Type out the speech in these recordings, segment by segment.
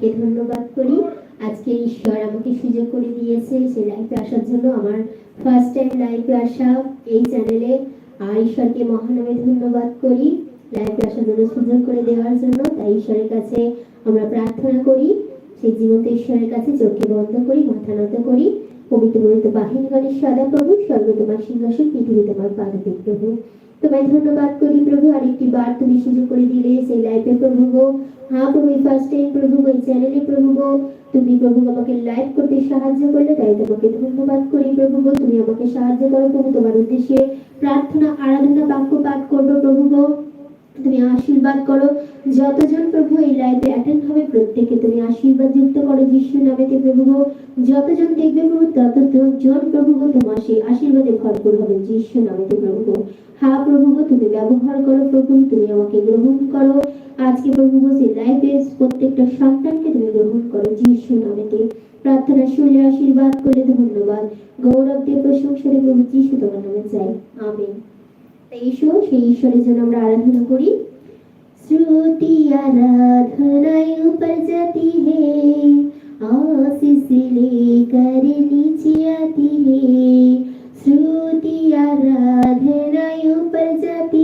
ঈশ্বরকে ধন্যবাদ করি। আজকে ঈশ্বর আমাকে সুযোগ করে দিয়েছে সেই লাইফে আসার জন্য আমার ফার্স্ট টাইম লাইফে আসা এই চ্যানেলে ঈশ্বরকে মহানামে ধন্যবাদ করি লাইফে আসার জন্য সুযোগ করে দেওয়ার জন্য। তাই ঈশ্বরের কাছে আমরা প্রার্থনা করি সেই জীবন্ত ঈশ্বরের কাছে চোখে বন্ধ করি, মাথা নত করি। পবিত্র পবিত্র বাহিনীগণের সদা প্রভু স্বর্গ তোমার সিংহাসন পৃথিবী তোমার পাদপীঠ প্রভু। তোমায় ধন্যবাদ করি প্রভু, আরেকটি বার তুমি সুযোগ করে দিলে সেই লাইফে প্রভু গো। হ্যাঁ প্রভু ফার্স্ট টাইম প্রভু এই চ্যানেলে প্রভু গো। তুমি প্রভু আমাকে লাইভ করতে সাহায্য করলে, তাই তোমাকে ধন্যবাদ করি প্রভু গো। তুমি আমাকে সাহায্য করো প্রভু, তোমার উদ্দেশ্যে প্রার্থনা, আরাধনা বাক্য পাঠ করব প্রভু গো। তুমি আশীর্বাদ করো। যতজন প্রভু এই লাইভে অ্যাটেন্ড হবে, প্রত্যেকে তুমি আশীর্বাদ যুক্ত করো যিশু নামেতে প্রভু গো। যতজন দেখবে প্রভু, ততজন প্রভু গো তোমার সেই আশীর্বাদে ভরপুর হবে যিশু নামেতে প্রভু গো। হ্যাঁ প্রভু গো, তুমি ব্যবহার করো প্রভু, তুমি আমাকে গ্রহণ করো। আজকে প্রভু গো, সেই লাইভে প্রত্যেকটা সন্তানকে তুমি গ্রহণ করো যিশু নামেতে। প্রার্থনা শুনলে আশীর্বাদ করলে ধন্যবাদ। গৌরব দিয়ে প্রশংসা প্রভু যিশু তোমার নামে চাই আমেন। তাই এসো সেই ঈশ্বরের জন্য আমরা আরাধনা করি श्रुति आराधनाएं ऊपर जाती है आशीष लेकर नीचे आती है श्रुति आराधनाएं ऊपर जाती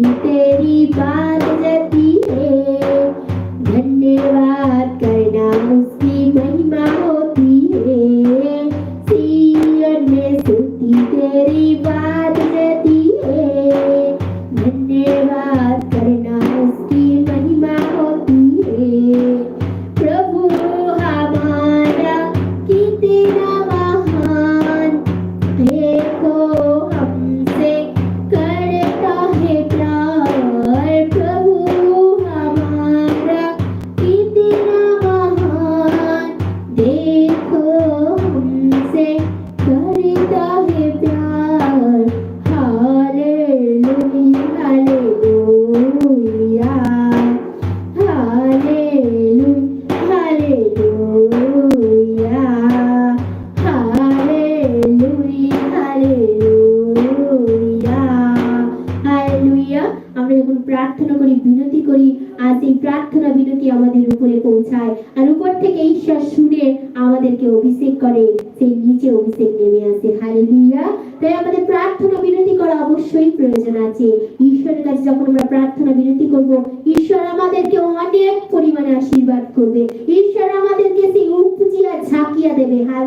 derivada.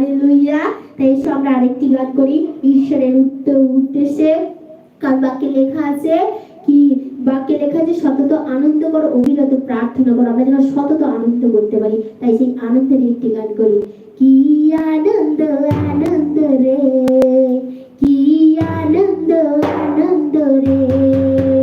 দেবে হালেলুয়া তাই এসো আমরা আরেকটি গান করি। ঈশ্বরের উত্তর উদ্দেশ্যে কারণ বাক্যে লেখা আছে? কি বাক্যে লেখা আছে? সতত আনন্দ করো, অবিরত প্রার্থনা করো। আমরা যেন সতত আনন্দ করতে পারি, তাই সেই আনন্দের একটি গান করি। কি আনন্দ আনন্দ রে, কি আনন্দ আনন্দ রে।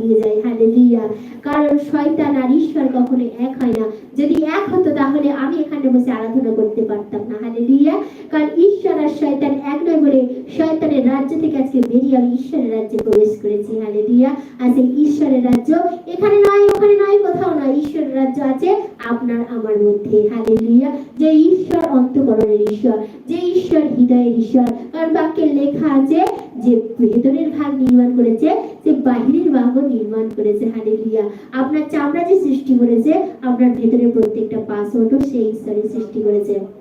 পালিয়ে যায়, হালেলুয়া। কারণ শয়তান আর ঈশ্বর কখনো এক হয় না। যদি এক হতো তাহলে আমি এখানে বসে আরাধনা করতে পারতাম, না হালেলুয়া কারণ ঈশ্বর আর শয়তান এক নয় বলে শয়তানের রাজ্য থেকে আজকে বেরিয়ে আমি ঈশ্বরের রাজ্যে প্রবেশ করেছি। হালেলুয়া আর সেই ঈশ্বরের রাজ্য এখানে নয়, ওখানে নয়, কোথাও নয়। ঈশ্বরের রাজ্য আছে আপনার, আমার মধ্যে। হালেলুয়া যে ঈশ্বর অন্তকরণের ঈশ্বর, যে ঈশ্বর হৃদয়ের ঈশ্বর। কারণ বাক্যে লেখা আছে যে ভেতরের ভাগ নির্মাণ করেছে, যে বাহিরের ভাগও নির্মাণ করেছে। হালেলুয়া আপনার চামড়া যে সৃষ্টি করেছে, আপনার ভেতরের প্রত্যেকটা পাসওয়ার্ডও সেই ঈশ্বরের সৃষ্টি করেছে।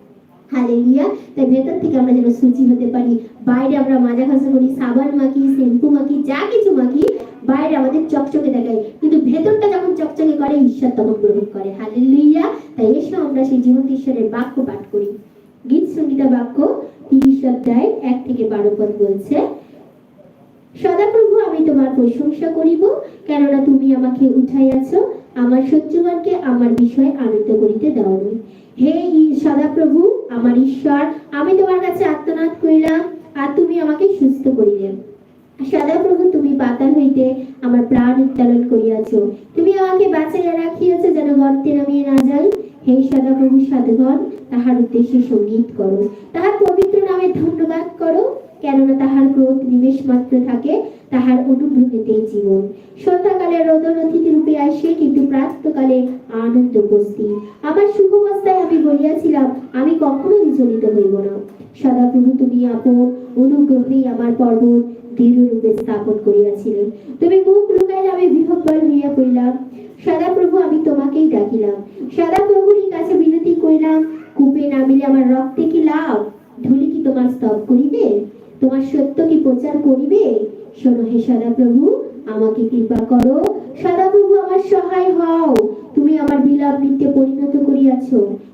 হালেলুয়া। তাই ভেতর থেকে আমরা যেন সুচি হতে পারি। বাইরে আমরা মাজা ঘষা করি, সাবান মাখি, শ্যাম্পু মাখি, যা কিছু মাখি, বাইরে আমাদের চকচকে দেখায় কিন্তু ভেতরটা যখন চকচকে করে, ঈশ্বর তখন গ্রহণ করে। হালেলুয়া। তাই এসো আমরা সেই জীবন্ত ঈশ্বরের বাক্য পাঠ করি। গীত সঙ্গীতা বাক্য তিরিশ অধ্যায় এক থেকে বারো পদ বলছে, সদাপ্রভু, আমি তোমার প্রশংসা করিব, কেননা তুমি আমাকে উঠাইয়াছ। আমার শত্রুগণকে আমার বিষয়ে আনন্দ করিতে দাও হে সদাপ্রভু, আমার ঈশ্বর, আমি তোমার কাছে আত্মনাদ করিলাম আর তুমি আমাকে সুস্থ করিলে। সদাপ্রভু, তুমি পাতাল হইতে আমার প্রাণ উত্তোলন করিয়াছ। তুমি আমাকে বাঁচাইয়া রাখিয়াছ যেন গর্তে নামিয়ে না যাই। হে সদাপ্রভু, সাধুগণ, তাহার উদ্দেশ্যে সংগীত করো। তাহার পবিত্র নামে ধন্যবাদ করো। কেননা তাহার ক্রোধ নিমেষ মাত্র থাকে, তাহার অনুভূতিতেই জীবন। সন্ধ্যাকালে রোদন অতিথি রূপে আসে কিন্তু প্রাতকালে আনন্দ উপস্থিত। আমার সুখবস্থায় আমি বলিয়াছিলাম, আমি কখনো বিচলিত হইব না। সদাপ্রভু তুমি আপন অনুগ্রহেই আমার পর্বত দৃঢ় রূপে স্থাপন করিয়াছিলেন তুমি মুখ লুকাইলে আমি বিহব্বল হইয়া পড়িলাম। সদাপ্রভু আমি তোমাকেই ডাকিলাম। সদাপ্রভুরই কাছে বিনতি করিলাম, কূপে নামিলে আমার রক্তে কি লাভ? ধুলি কি তোমার স্তব করিবে? তোমার সত্য কি প্রচার করিবে? শোনো হে সদাপ্রভু, আমাকে কৃপা করো। সদাপ্রভু, আমার সহায় হও। তুমি আমার বিলাপ নৃত্যে পরিণত করিয়াছ।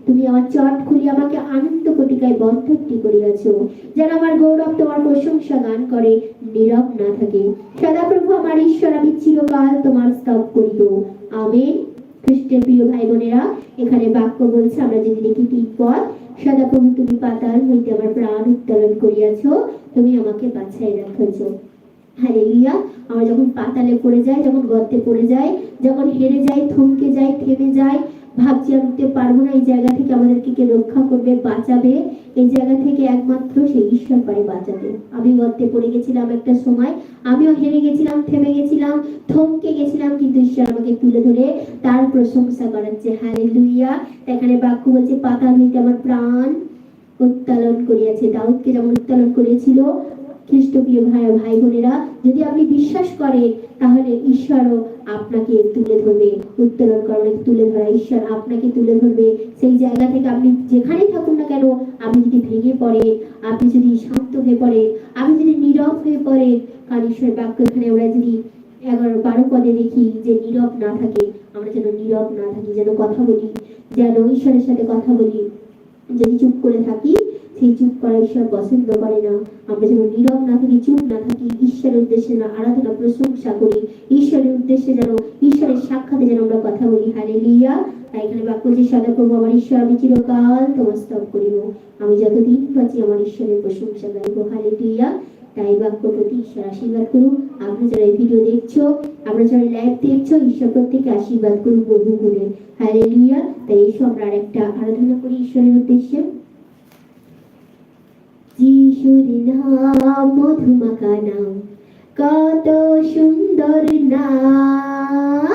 তুমি আমার চট খুলি আমাকে আনন্দ কটিকায় বন্ধটি করিয়াছ। যেন আমার গৌরব তোমার প্রশংসা গান করে, নীরব না থাকে। সদাপ্রভু, আমার ঈশ্বর, আমি চিরকাল তোমার স্তব করিব। আমেন। খ্রিস্টের প্রিয় ভাই বোনেরা, এখানে বাক্য বলছে, আমরা যদি দেখি তিন সদাপ্রভু তুমি পাতাল হইতে আমার প্রাণ উত্তোলন করিয়াছ, তুমি আমাকে বাছাই রাখেছ ইয়া আমার যখন পাতালে পড়ে যায়, যখন গর্তে পড়ে যায়, যখন হেরে যায়, থমকে যায়, থেমে যাই ভাবছি আমি উঠতে পারব না, এই জায়গা থেকে আমাদেরকে কে রক্ষা করবে, বাঁচাবে? এই জায়গা থেকে একমাত্র সেই ঈশ্বর পারে বাঁচাতে। আমি গর্তে পড়ে গেছিলাম একটা সময়, আমিও হেরে গেছিলাম, থেমে গেছিলাম, থমকে গেছিলাম, কিন্তু ঈশ্বর আমাকে তুলে ধরে তার প্রশংসা করাচ্ছে হ্যাঁ লুইয়া এখানে বাক্য বলছে, পাতা হইতে আমার প্রাণ উত্তোলন করিয়াছে। দাউদকে যেমন উত্তোলন করেছিল, খ্রিস্টপ্রিয় ভাই ভাই বোনেরা যদি আপনি বিশ্বাস করেন, তাহলে ঈশ্বরও আপনাকে তুলে ধরবে। উত্তোলন করবে তুলে ধরা ঈশ্বর আপনাকে তুলে ধরবে। সেই জায়গা থেকে আপনি যেখানেই থাকুন না কেন, আপনি যদি ভেঙে পড়েন আপনি যদি শান্ত হয়ে পড়েন আপনি যদি নীরব হয়ে পড়েন কারণ ঈশ্বরের বাক্য এখানে আমরা যদি এগারো বারো পদে দেখি যে নীরব না থাকে, আমরা যেন নীরব না থাকি, যেন কথা বলি, যেন ঈশ্বরের সাথে কথা বলি, যদি চুপ করে থাকি সেই চুপ করা ঈশ্বর পছন্দ করে না। আমরা যেন নীরব না থাকি, চুপ না থাকি, ঈশ্বরের উদ্দেশ্যে যেন আরাধনা, প্রশংসা করি। ঈশ্বরের উদ্দেশ্যে যেন, ঈশ্বরের সাক্ষাতে যেন আমরা কথা বলি। হালে লিয়া এখানে বাক্য যে সদা করব আমার ঈশ্বর, আমি চিরকাল তোমার স্তব করিব। আমি যতদিন বাঁচি, আমার ঈশ্বরের প্রশংসা গাইবো। হালে লিয়া তাই বাক্য প্রতি ঈশ্বর আশীর্বাদ করুন। আপনারা যারা এই ভিডিও দেখছ, আমরা যারা লাইভ দেখছ, ঈশ্বর প্রত্যেকে আশীর্বাদ করুন বহু গুণে হালে লিয়া তাই এসো আমরা আরেকটা আরাধনা করি ঈশ্বরের উদ্দেশ্যে। যিশুর নাম মধুমাকা নাম কত সুন্দর নাম,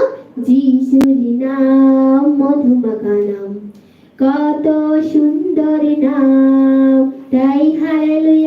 যিশুর নাম মধুমাকা নাম কত সুন্দর নাম, তাই হালেলুয়া।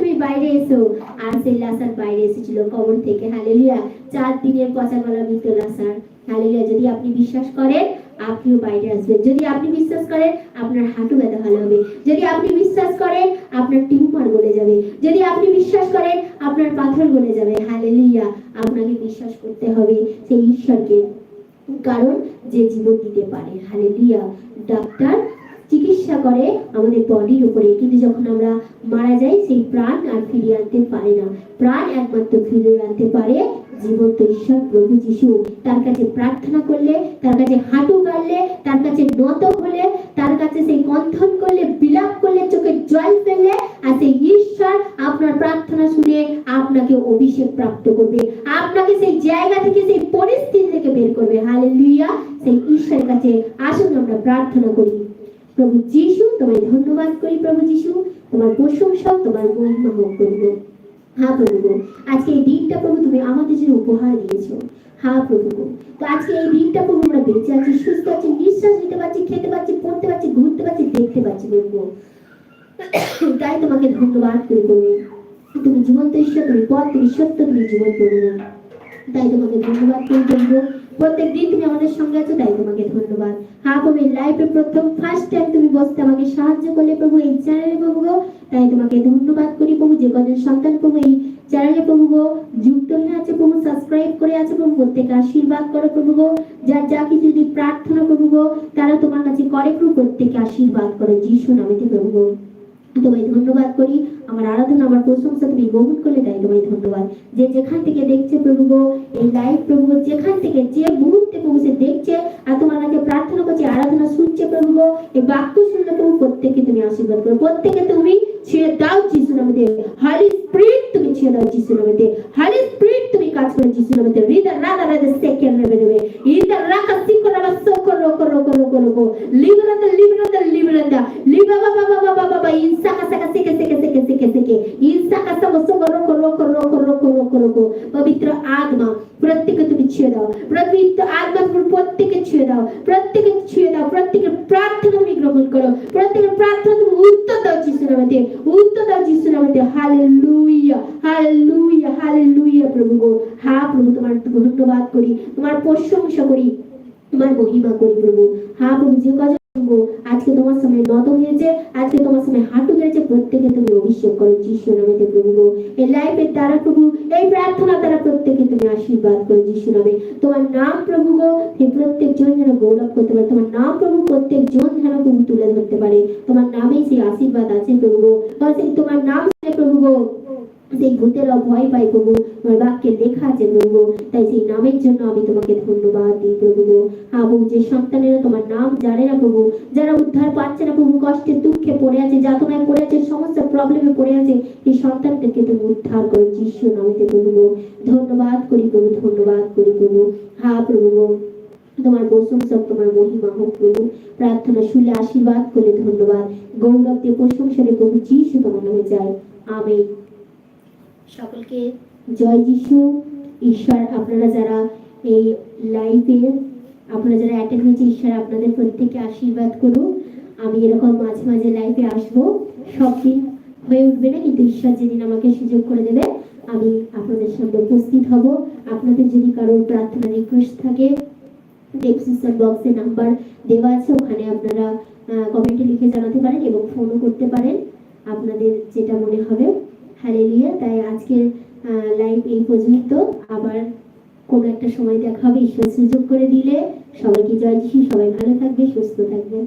তুমি বাইরে এসো। আর সেই লাসার বাইরে এসেছিল কবর থেকে। হালেলুয়া। চার দিনের পচা গলা মৃত লাসার হালেলুয়া, যদি আপনি বিশ্বাস করেন, আপনিও বাইরে আসবেন। যদি আপনি বিশ্বাস করেন, আপনার হাঁটু ব্যথা ভালো হবে। যদি আপনি বিশ্বাস করেন, আপনার টিউমার গলে যাবে। যদি আপনি বিশ্বাস করেন, আপনার পাথর গলে যাবে। হালেলুয়া, আপনাকে বিশ্বাস করতে হবে সেই ঈশ্বরকে। কারণ যে জীবন দিতে পারে। হালেলুয়া। ডাক্তার চিকিৎসা করে আমাদের বডির উপরে। কিন্তু যখন আমরা মারা যাই, সেই প্রাণ আর ফিরিয়ে আনতে পারে না। প্রাণ একমাত্র ফিরিয়ে আনতে পারে জীবন্ত ঈশ্বর প্রভু যিশু। তার কাছে প্রার্থনা করলে, তার কাছে হাঁটু গাড়লে তার কাছে নত হলে, তার কাছে সেই কণ্ঠন করলে, বিলাপ করলে চোখে জল ফেললে, আর সেই ঈশ্বর আপনার প্রার্থনা শুনে আপনাকে অভিষেক প্রাপ্ত করবে। আপনাকে সেই জায়গা থেকে, সেই পরিস্থিতি থেকে বের করবে। হালে লুইয়া সেই ঈশ্বরের কাছে আসুন, আমরা প্রার্থনা করি। প্রভু যিশু তোমায় ধন্যবাদ করি প্রভু যিশু। তোমার প্রশংসা তোমার মহিমা হোক প্রভু হ্যাঁ প্রভু গো, আজকে এই দিনটা প্রভু তুমি আমাদের জন্য উপহার দিয়েছ। হ্যাঁ প্রভু গো। তো আজকে এই দিনটা প্রভু আমরা বেঁচে আছি সুস্থ আছি নিঃশ্বাস নিতে পারছি খেতে পারছি পড়তে পারছি ঘুরতে পারছি দেখতে পাচ্ছি প্রভু। তাই তোমাকে ধন্যবাদ করি প্রভু। তুমি জীবন্ত ঈশ্বর তুমি পথ তুমি সত্য তুমি জীবন প্রভু। তাই তোমাকে ধন্যবাদ করি প্রভু। প্রত্যেক দিন তুমি আমাদের সঙ্গে আছো, তাই তোমাকে ধন্যবাদ। হ্যাঁ প্রভু লাইফে প্রথম ফার্স্ট টাইম তুমি বসতে আমাকে সাহায্য করলে, প্রভু, এই চ্যানেলে প্রভু তাই তোমাকে ধন্যবাদ করি প্রভু, যে কজন সন্তান প্রভু, এই চ্যানেলে প্রভু যুক্ত হয়ে আছে প্রভু সাবস্ক্রাইব করে আছে প্রভু, প্রত্যেকে আশীর্বাদ করো প্রভু যার যা কিছু যদি প্রার্থনা প্রভু তারা তোমার কাছে করে প্রভু, প্রত্যেকে আশীর্বাদ করো, যিশু নামেতে প্রভু গো। তোমায় ধন্যবাদ করি। আমার আরাধনা, আমার প্রশংসা তুমি গ্রহণ করলে তাই তোমায় ধন্যবাদ। যে যেখান থেকে দেখছে প্রভু এই লাইভ প্রভু যেখান থেকে যে মুহূর্তে প্রভু সে দেখছে আর তোমার কাছে প্রার্থনা করছে, আরাধনা শুনছে প্রভু এই বাক্য শুনলে প্রভু প্রত্যেককে তুমি আশীর্বাদ করো। প্রত্যেকে তুমি ছেড়ে দাও যিশু নামেতে হলি স্পিরিট তুমি ছেড়ে দাও যিশু নামেতে হলি স্পিরিট তুমি কাজ করো যিশু নামেতে হৃদয় রাধা রাধা সেকেন্ড নেবে দেবে। হৃদয় রাখা শিখো রাখা সোকো রোকো রোকো রোকো রোকো লিবরান্দা লিবরান্দা লিবরান্দা লিবা বাবা বাবা বাবা বাবা ইনসাকা সাকা সেকে সেকে সেকে সেকে সেকে ইনসাকা সাকা সোকো রোকো রোকো রোকো রোকো রোকো রোকো পবিত্র আত্মা প্রত্যেকে তুমি ছুঁয়ে দাও পবিত্র আত্মা তুমি প্রত্যেকে ছুঁয়ে দাও প্রত্যেকে ছুঁয়ে দাও প্রত্যেকের প্রার্থনা তুমি গ্রহণ করো প্রত্যেকের প্রার্থনা তুমি উত্তর দাও যিশু নামেতে উত্তর দাও যিশু নামেতে হালেলুয়া হালেলুয়া হালেলুয়া প্রভু গো হ্যাঁ প্রভু তোমার ধন্যবাদ করি তোমার প্রশংসা করি তোমার মহিমা করি প্রভু হ্যাঁ প্রভু যে কজন প্রভু, আজকে তোমার সামনে নত হয়েছে আজকে তোমার সামনে হাঁটু গেছে প্রত্যেকে তুমি অভিষেক করো যিশু নামেতে প্রভু গো এই লাইফের দ্বারা প্রভু এই প্রার্থনা দ্বারা প্রত্যেকে তুমি আশীর্বাদ করো যিশু নামে তোমার নাম প্রভু গো এই প্রত্যেক জন যেন গৌরব করতে পারে তোমার নাম প্রভু প্রত্যেক জন যেন প্রভু তুলে ধরতে পারে তোমার নামেই সেই আশীর্বাদ আছে প্রভু গো কারণ সেই তোমার নাম শুনে প্রভু গো সেই ভূতেরা ভয় পায় প্রভু। তোমার বাক্যে লেখা আছে প্রভু। তাই সেই নামের জন্য আমি তোমাকে ধন্যবাদ দিই প্রভু গো। আবু যে সন্তানেরা তোমার নাম জানে না প্রভু, যারা উদ্ধার পাচ্ছে না প্রভু কষ্টে দুঃখে পড়ে আছে, যাতনায় পড়ে আছে সমস্যা প্রবলেমে পড়ে আছে, এই সন্তানদেরকে তুমি উদ্ধার করো যিশু নামেতে প্রভু ধন্যবাদ করি প্রভু, ধন্যবাদ করি প্রভু। হ্যাঁ প্রভু তোমার প্রশংসক তোমার মহিমা হোক প্রভু। প্রার্থনা শুনে আশীর্বাদ করলে ধন্যবাদ। গৌরব দিয়ে প্রশংসরে প্রভু, যিশু তোমার নামে যায় আমেন। সকলকে জয় যিশু। ঈশ্বর আপনারা যারা এই লাইভে আপনারা যারা অ্যাটেন্ড হয়েছে, ঈশ্বর আপনাদের প্রত্যেককে আশীর্বাদ করুন। আমি এরকম মাঝে মাঝে লাইভে আসব। সব দিন হয়ে উঠবে না, কিন্তু ঈশ্বর যেদিন আমাকে সুযোগ করে দেবে, আমি আপনাদের সামনে উপস্থিত হব। আপনাদের যদি কারোর প্রার্থনা রিকোয়েস্ট থাকে ডেসক্রিপশন বক্সে নাম্বার দেওয়া আছে, ওখানে আপনারা কমেন্টে লিখে জানাতে পারেন এবং ফোনও করতে পারেন। আপনাদের যেটা মনে হবে। হ্যালেলুয়া তাই আজকের লাইভ এই পর্যন্ত। আবার কোনো একটা সময় দেখা হবে। ঈশ্বর সুযোগ করে দিলে। সবাইকে জয়। দিচ্ছি সবাই ভালো থাকবে, সুস্থ থাকবে।